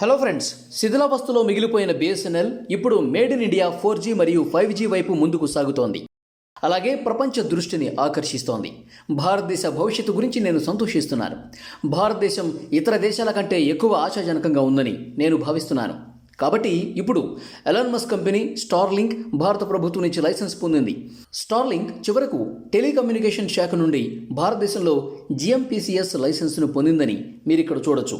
Hello friends శిథిలావస్థలో మిగిలిపోయిన BSNL ఇప్పుడు made in India four G మరియు ఫైవ్ జీ వైపు ముందుకు సాగుతోంది. అలాగే ప్రపంచ దృష్టిని ఆకర్షిస్తోంది. భారతదేశ భవిష్యత్తు గురించి నేను సంతోషిస్తున్నాను. భారతదేశం ఇతర దేశాల కంటే ఎక్కువ ఆశాజనకంగా ఉందని నేను భావిస్తున్నాను. కాబట్టి ఇప్పుడు ఎలాన్ మస్క్ కంపెనీ స్టార్లింక్ భారత ప్రభుత్వం నుంచి లైసెన్స్ పొందింది. స్టార్లింక్ చివరకు టెలికమ్యూనికేషన్ శాఖ నుండి భారతదేశంలో జిఎంపీసీఎస్ లైసెన్స్ను పొందిందని మీరు ఇక్కడ చూడొచ్చు.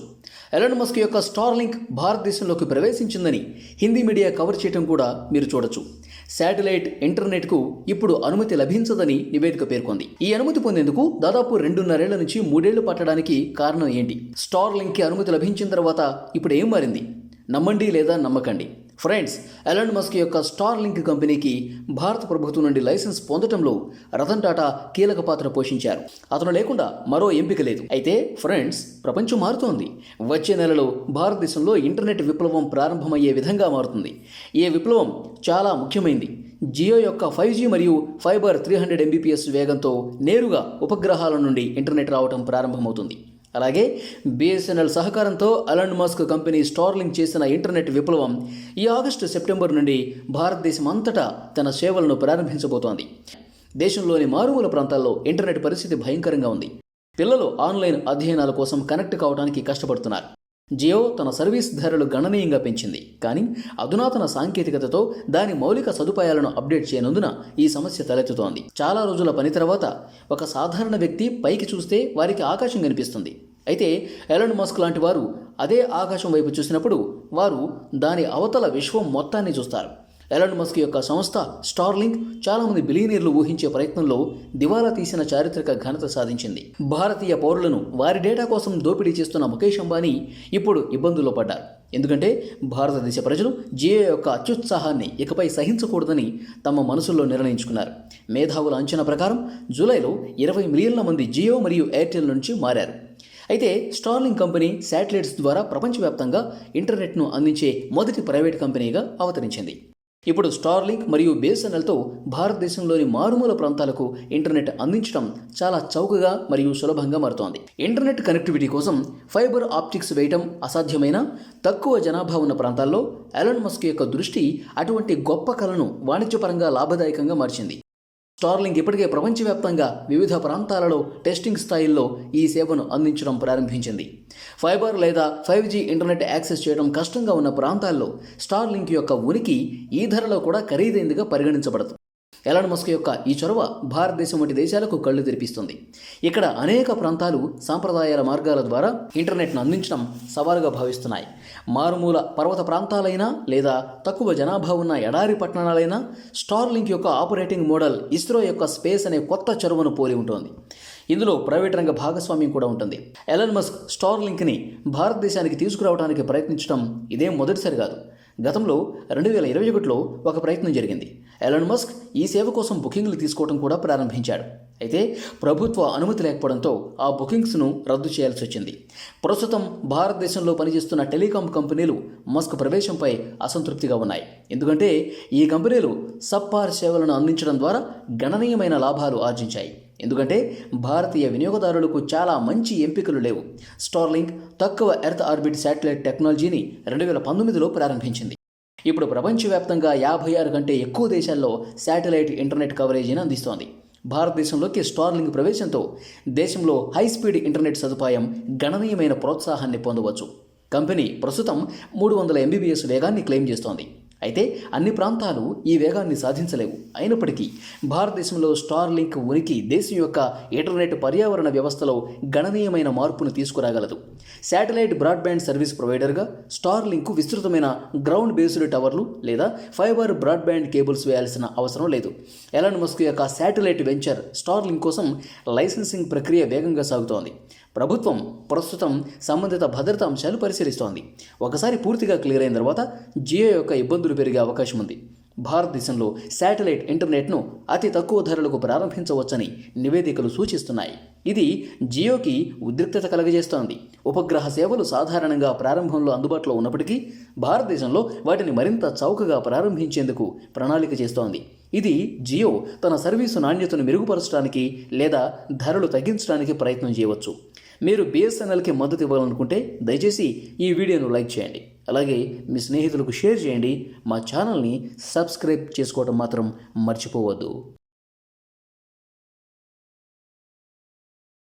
ఎలాన్ మస్క్ యొక్క స్టార్లింక్ భారతదేశంలోకి ప్రవేశించిందని హిందీ మీడియా కవర్ చేయడం కూడా మీరు చూడొచ్చు. శాటిలైట్ ఇంటర్నెట్కు ఇప్పుడు అనుమతి లభించదని నివేదిక పేర్కొంది. ఈ అనుమతి పొందేందుకు దాదాపు రెండున్నరేళ్ళ నుంచి మూడేళ్ళు పట్టడానికి కారణం ఏంటి? స్టార్లింక్కి అనుమతి లభించిన తర్వాత ఇప్పుడు ఏం మారింది? నమ్మండి లేదా నమ్మకండి. ఫ్రెండ్స్ ఎలాన్ మస్క్ యొక్క స్టార్ లింక్ కంపెనీకి భారత ప్రభుత్వం నుండి లైసెన్స్ పొందటంలో రతన్ టాటా కీలక పాత్ర పోషించారు. అతను లేకుండా మరో ఎంపిక లేదు. అయితే ఫ్రెండ్స్ ప్రపంచం మారుతోంది. వచ్చే నెలలో భారతదేశంలో ఇంటర్నెట్ విప్లవం ప్రారంభమయ్యే విధంగా మారుతుంది. ఈ విప్లవం చాలా ముఖ్యమైనది జియో యొక్క ఫైవ్ జీ మరియు ఫైబర్ త్రీ హండ్రెడ్ ఎంబీపీఎస్ వేగంతో నేరుగా ఉపగ్రహాల నుండి ఇంటర్నెట్ రావడం ప్రారంభమవుతుంది. అలాగే బిఎస్ఎన్ఎల్ సహకారంతో అలన్ మస్క్ కంపెనీ స్టార్లింగ్ చేసిన ఇంటర్నెట్ విప్లవం ఈ ఆగస్టు సెప్టెంబర్ నుండి భారతదేశం అంతటా తన సేవలను ప్రారంభించబోతోంది. దేశంలోని మారుమూల ప్రాంతాల్లో ఇంటర్నెట్ పరిస్థితి భయంకరంగా ఉంది. పిల్లలు ఆన్లైన్ అధ్యయనాల కోసం కనెక్ట్ కావడానికి కష్టపడుతున్నారు. జియో తన సర్వీస్ ధరలు గణనీయంగా పెంచింది. కానీ అధునాతన సాంకేతికతతో దాని మౌలిక సదుపాయాలను అప్డేట్ చేయనందున ఈ సమస్య తలెత్తుతోంది. చాలా రోజుల పని తర్వాత ఒక సాధారణ వ్యక్తి పైకి చూస్తే వారికి ఆకాశం కనిపిస్తుంది. అయితే ఎలన్ మస్క్ లాంటి వారు అదే ఆకాశం వైపు చూసినప్పుడు వారు దాని అవతల విశ్వం మొత్తాన్ని చూస్తారు. ఎలాన్ మస్క్ యొక్క సంస్థ స్టార్లింక్ చాలామంది బిలియనీర్లు ఊహించే ప్రయత్నంలో దివాలా తీసిన చారిత్రక ఘనత సాధించింది. భారతీయ పౌరులను వారి డేటా కోసం దోపిడీ చేస్తున్న ముఖేష్ అంబానీ ఇప్పుడు ఇబ్బందుల్లో పడ్డారు. ఎందుకంటే భారతదేశ ప్రజలు జియో యొక్క అత్యుత్సాహాన్ని ఇకపై సహించకూడదని తమ మనసుల్లో నిర్ణయించుకున్నారు. మేధావుల అంచనా ప్రకారం జూలైలో ఇరవై మిలియన్ల మంది జియో మరియు ఎయిర్టెల్ నుంచి మారారు. అయితే స్టార్లింగ్ కంపెనీ శాటిలైట్స్ ద్వారా ప్రపంచవ్యాప్తంగా ఇంటర్నెట్ను అందించే మొదటి ప్రైవేట్ కంపెనీగా అవతరించింది. ఇప్పుడు స్టార్లింక్ మరియు బిఎస్ఎన్ఎల్తో భారతదేశంలోని మారుమూల ప్రాంతాలకు ఇంటర్నెట్ అందించడం చాలా చౌకగా మరియు సులభంగా మారుతోంది. ఇంటర్నెట్ కనెక్టివిటీ కోసం ఫైబర్ ఆప్టిక్స్ వేయటం అసాధ్యమైన? తక్కువ జనాభా ఉన్న ప్రాంతాల్లో ఎలన్ మస్క్ యొక్క దృష్టి అటువంటి గొప్ప కళను వాణిజ్యపరంగా లాభదాయకంగా మార్చింది. స్టార్లింక్ ఇప్పటికే ప్రపంచవ్యాప్తంగా వివిధ ప్రాంతాలలో టెస్టింగ్ స్థాయిల్లో ఈ సేవను అందించడం ప్రారంభించింది. ఫైబర్ లేదా ఫైవ్ జీ ఇంటర్నెట్ యాక్సెస్ చేయడం కష్టంగా ఉన్న ప్రాంతాల్లో స్టార్లింక్ యొక్క ఉనికి ఈ ధరలో కూడా ఖరీదైందిగా పరిగణించబడదు ఎలాన్ మస్క్ యొక్క ఈ చొరవ భారతదేశం వంటి దేశాలకు కళ్ళు తెరిపిస్తుంది. ఇక్కడ అనేక ప్రాంతాలు సాంప్రదాయాల మార్గాల ద్వారా ఇంటర్నెట్ను అందించడం సవాలుగా భావిస్తున్నాయి. మారుమూల పర్వత ప్రాంతాలైనా లేదా తక్కువ జనాభా ఉన్న ఎడారి పట్టణాలైనా స్టార్లింక్ యొక్క ఆపరేటింగ్ మోడల్ ఇస్రో యొక్క స్పేస్ అనే కొత్త చొరవను పోలి ఉంటుంది. ఇందులో ప్రైవేట్ రంగ భాగస్వామ్యం కూడా ఉంటుంది. ఎలన్ మస్క్ స్టార్ లింక్ని భారతదేశానికి తీసుకురావడానికి ప్రయత్నించడం ఇదేం మొదటిసారి కాదు. గతంలో రెండు వేల ఇరవై ఒకటిలో ఒక ప్రయత్నం జరిగింది. ఎలన్ మస్క్ ఈ సేవ కోసం బుకింగ్లు తీసుకోవడం కూడా ప్రారంభించాడు. అయితే ప్రభుత్వ అనుమతి లేకపోవడంతో ఆ బుకింగ్స్ను రద్దు చేయాల్సి వచ్చింది. ప్రస్తుతం భారతదేశంలో పనిచేస్తున్న టెలికాం కంపెనీలు మస్క్ ప్రవేశంపై అసంతృప్తిగా ఉన్నాయి. ఎందుకంటే ఈ కంపెనీలు సబ్పార్ సేవలను అందించడం ద్వారా గణనీయమైన లాభాలు ఆర్జించాయి. ఎందుకంటే భారతీయ వినియోగదారులకు చాలా మంచి ఎంపికలు లేవు. స్టార్లింక్ తక్కువ ఎర్త్ ఆర్బిట్ శాటిలైట్ టెక్నాలజీని రెండు వేల పంతొమ్మిదిలో ప్రారంభించింది. ఇప్పుడు ప్రపంచవ్యాప్తంగా యాభై ఆరు కంటే ఎక్కువ దేశాల్లో శాటిలైట్ ఇంటర్నెట్ కవరేజీని అందిస్తోంది. భారతదేశంలోకి స్టార్లింగ్ ప్రవేశంతో దేశంలో హై స్పీడ్ ఇంటర్నెట్ సదుపాయం గణనీయమైన ప్రోత్సాహాన్ని పొందవచ్చు. కంపెనీ ప్రస్తుతం మూడు వందల ఎంబీబీఎస్ వేగాన్ని క్లెయిమ్ చేస్తోంది. అయితే అన్ని ప్రాంతాలు ఈ వేగాన్ని సాధించలేవు. అయినప్పటికీ భారతదేశంలో స్టార్ లింక్ ఉనికి దేశం యొక్క ఇంటర్నెట్ పర్యావరణ వ్యవస్థలో గణనీయమైన మార్పును తీసుకురాగలదు. శాటిలైట్ బ్రాడ్బ్యాండ్ సర్వీస్ ప్రొవైడర్గా స్టార్ లింక్ విస్తృతమైన గ్రౌండ్ బేస్డ్ టవర్లు లేదా ఫైబర్ బ్రాడ్బ్యాండ్ కేబుల్స్ వేయాల్సిన అవసరం లేదు. ఎలాన్ మస్క్ యొక్క శాటిలైట్ వెంచర్ స్టార్ లింక్ కోసం లైసెన్సింగ్ ప్రక్రియ వేగంగా సాగుతోంది. ప్రభుత్వం ప్రస్తుతం సంబంధిత భద్రతా అంశాలు పరిశీలిస్తోంది. ఒకసారి పూర్తిగా క్లియర్ అయిన తర్వాత జియో యొక్క ఇబ్బందులు పెరిగే అవకాశం ఉంది. భారతదేశంలో శాటిలైట్ ఇంటర్నెట్ను అతి తక్కువ ధరలకు ప్రారంభించవచ్చని నివేదికలు సూచిస్తున్నాయి. ఇది జియోకి ఉద్రిక్తత కలగజేస్తోంది. ఉపగ్రహ సేవలు సాధారణంగా ప్రారంభంలో అందుబాటులో ఉన్నప్పటికీ భారతదేశంలో వాటిని మరింత చౌకగా ప్రారంభించేందుకు ప్రణాళిక చేస్తోంది. ఇది జియో తన సర్వీసు నాణ్యతను మెరుగుపరచడానికి లేదా ధరలు తగ్గించడానికి ప్రయత్నం చేయవచ్చు. మీరు బిఎస్ఎన్ఎల్కి మద్దతు ఇవ్వాలనుకుంటే దయచేసి ఈ వీడియోను లైక్ చేయండి. అలాగే మీ స్నేహితులకు షేర్ చేయండి. మా ఛానల్ని సబ్స్క్రైబ్ చేసుకోవడం మాత్రం మర్చిపోవద్దు.